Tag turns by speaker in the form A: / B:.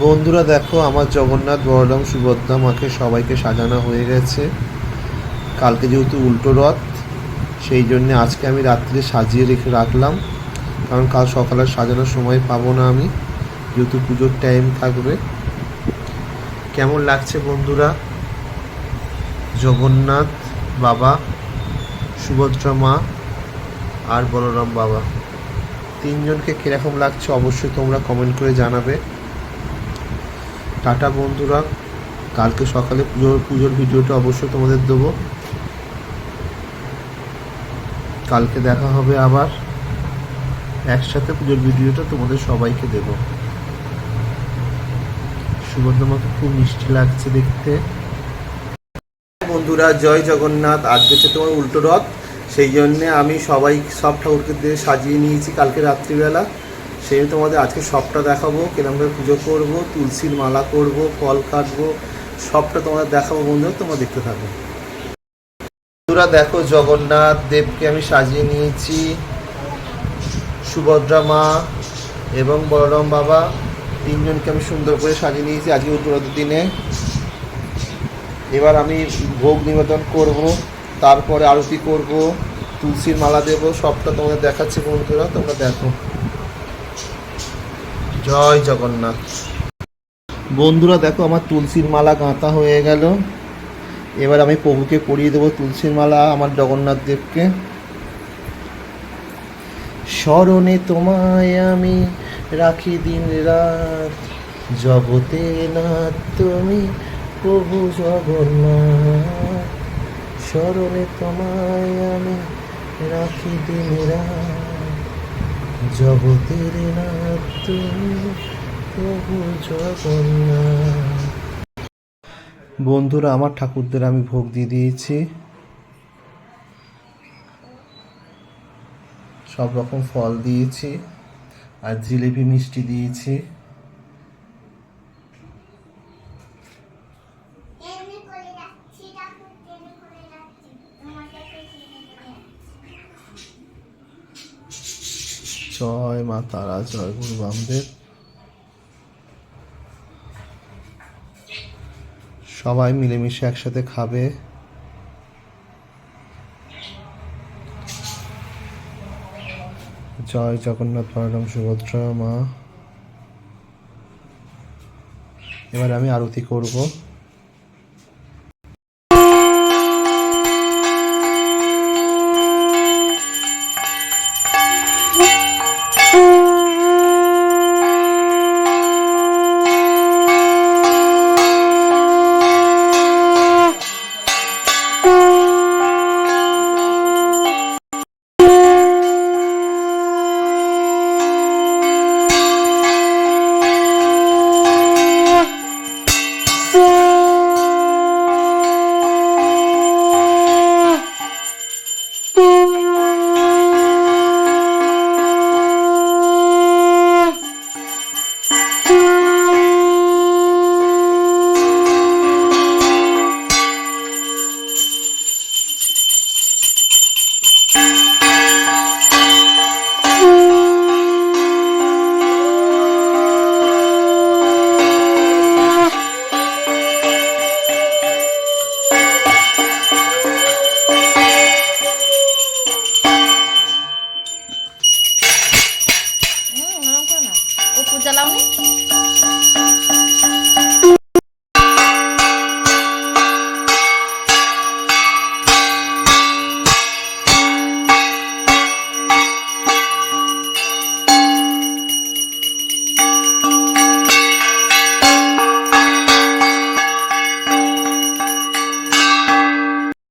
A: বন্ধুরা দেখো, আমার জগন্নাথ বলরাম সুভদ্রা মাকে সবাইকে সাজানো হয়ে গেছে। কালকে যেহেতু উল্টো রথ, সেই জন্য আজকে আমি রাত্রে সাজিয়ে রেখে রাখলাম। কারণ কাল সকালে সাজানোর সময় পাবো না আমি, যেহেতু পুজোর টাইম থাকবে। কেমন লাগছে বন্ধুরা? জগন্নাথ বাবা, সুভদ্রা মা আর বলরাম বাবা। তিনজনকে কীরকম লাগছে অবশ্যই তোমরা কমেন্ট করে জানাবে। টাটা বন্ধুরা, কালকে সকালে পুজোর পুজোর ভিডিওটা অবশ্যই তোমাদের দেবো। কালকে দেখা হবে আবার। একসাথে পুজোর ভিডিওটা তোমাদের সবাইকে দেব। সুভদ্রমাকে খুব মিষ্টি লাগছে দেখতে। বন্ধুরা, জয় জগন্নাথ। আজ হচ্ছে তোমার উল্টো রথ। সেই জন্যে আমি সবাই সব ঠাকুরকে দিয়ে সাজিয়ে নিয়েছি কালকে রাত্রিবেলা। সেই তোমাদের আজকে সবটা দেখাবো, কিরমভাবে পুজো করব, তুলসীর মালা করব, ফল কাটবো, সবটা তোমাদের দেখাবো বন্ধুরা, তোমরা দেখতে থাকো। বন্ধুরা দেখো জগন্নাথ দেবকে আমি সাজিয়ে নিয়েছি। সুভদ্রা মা এবং বলরাম বাবা তিনজনকে আমি সুন্দর করে সাজিয়ে নিয়েছি আজকে উত্তরদের দিনে। এবার আমি ভোগ নিবেদন করব, তারপরে আরতি করব, তুলসীর মালা দেব, সবটা তোমাদের দেখাচ্ছি বন্ধুরা, তোমরা দেখো। জয় জগন্নাথ। বন্ধুরা, দেখো আমার তুলসীর মালা গাঁথা হয়ে গেল। এবার আমি প্রভুকে পরিয়ে দেবো তুলসীর মালা আমার জগন্নাথ দেবকে। স্মরণে তোমায় আমি রাখি দিন রাত। জগতে না তুমি প্রভু জগন্নাথ। স্মরণে তোমায় আমি রাখি দিন রাত। জগতের না তুমি প্রভু জগন্নাথ। বন্ধুরা আমার ঠাকুরদের আমি ভোগ দিয়ে দিয়েছি। সব রকম ফল দিয়েছি আর জিলিপি মিষ্টি দিয়েছি। জয় মা তারা, জয় গুরু বামদেব সবাই মিলেমিশে একসাথে খাবে। জয় জগন্নাথ বলরাম সুভদ্রা মা। এবার আমি আরতি করব। চালাওনি